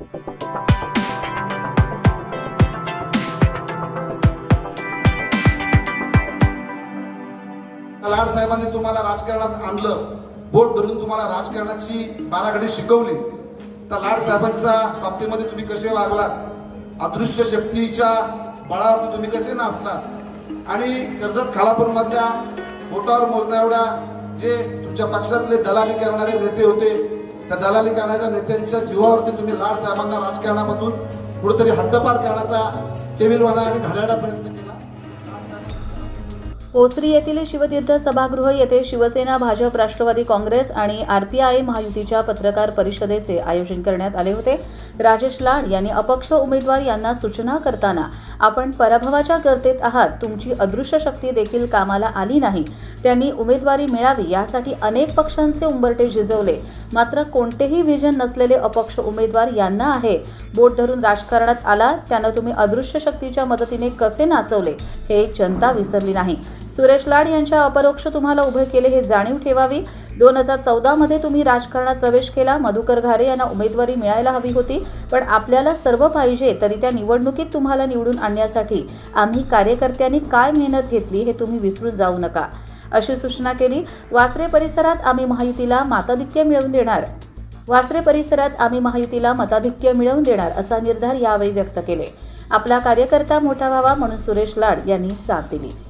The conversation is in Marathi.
लाड साहेबांनी तुम्हाला राजकारणात आणलं बोट धरून तुम्हाला राजकारणाची बाराखडी शिकवली. तर लाड साहेबांच्या बाबतीमध्ये तुम्ही कसे वागलात? अदृश्य शक्तीच्या बळावर तुम्ही कसे नाचलात? आणि कर्जत खालापूर मधल्या बोटावर मोजण्या एवढ्या जे तुमच्या पक्षातले दलाली करणारे नेते होते त्या दलाली करण्याच्या नेत्यांच्या जीवावरती तुम्ही लाड साहेबांना राजकारणामधून कुठेतरी हद्दपार करण्याचा केविलवाणा आणि घड्याळा प्रयत्न केला ओसरी येथील शिवतीर्थ सभागृह येथे शिवसेना भाजप राष्ट्रवादी काँग्रेस आणि आरपीआय महायुतीच्या पत्रकार परिषदेचे आयोजन करण्यात आले होते. राजेश लाड यांनी अपक्ष उमेदवार यांना सूचना करताना आपण पराभवाच्या गर्तेत आहात. तुमची अदृश्य शक्ती देखील कामाला आली नाही. त्यांनी उमेदवारी मिळावी यासाठी अनेक पक्षांचे उंबरटे झिजवले. मात्र कोणतेही व्हिजन नसलेले अपक्ष उमेदवार यांना आहे. बोट धरून राजकारणात आला. त्यांना तुम्ही अदृश्य शक्तीच्या मदतीने कसे नाचवले हे जनता विसरली नाही. सुरेश लाड यांच्या अपरोक्ष तुम्हाला उभे केले हे जाणीव ठेवावी. दोन हजार चौदामध्ये तुम्ही राजकारणात प्रवेश केला. मधुकर घारे यांना उमेदवारी मिळायला हवी होती. पण आपल्याला सर्व पाहिजे तरी त्या निवडणुकीत तुम्हाला निवडून आणण्यासाठी आम्ही कार्यकर्त्यांनी काय मेहनत घेतली हे तुम्ही विसरून जाऊ नका. अशी सूचना केली. वासरे परिसरात आम्ही महायुतीला माताधिक्य मिळवून देणार. वासरे परिसरात आम्ही महायुतीला मताधिक्य मिळवून देणार असा निर्धार यावेळी व्यक्त केले. आपला कार्यकर्ता मोठा व्हावा म्हणून सुरेश लाड यांनी साथ दिली.